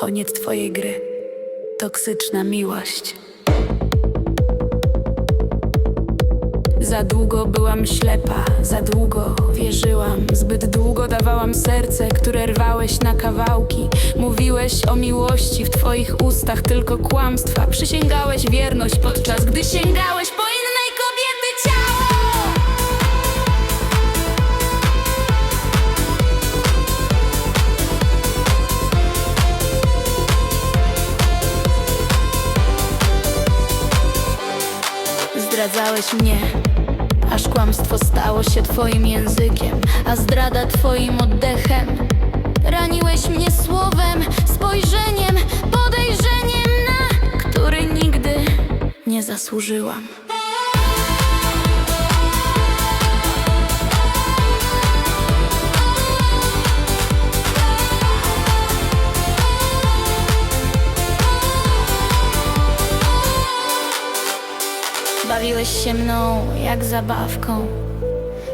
Koniec twojej gry. Toksyczna miłość. Za długo byłam ślepa, za długo wierzyłam, zbyt długo dawałam serce, które rwałeś na kawałki. Mówiłeś o miłości w twoich ustach tylko kłamstwa. Przysięgałeś wierność podczas gdy sięgałeś po Zdradzałeś mnie, aż kłamstwo stało się twoim językiem, a zdrada twoim oddechem. Raniłeś mnie słowem, spojrzeniem, podejrzeniem, na który nigdy nie zasłużyłam. Bawiłeś się mną jak zabawką,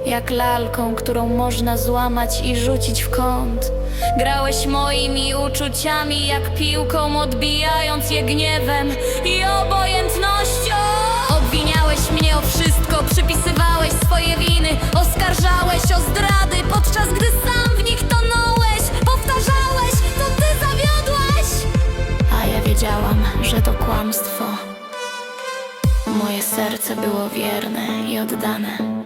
jak lalką, którą można złamać i rzucić w kąt. Grałeś moimi uczuciami jak piłką, odbijając je gniewem i obojętnością. Obwiniałeś mnie o wszystko, przypisywałeś swoje winy, oskarżałeś o zdrady, podczas gdy sam w nich tonąłeś. Powtarzałeś, to ty zawiodłeś, a ja wiedziałam, że to kłamstwo. Moje serce było wierne i oddane.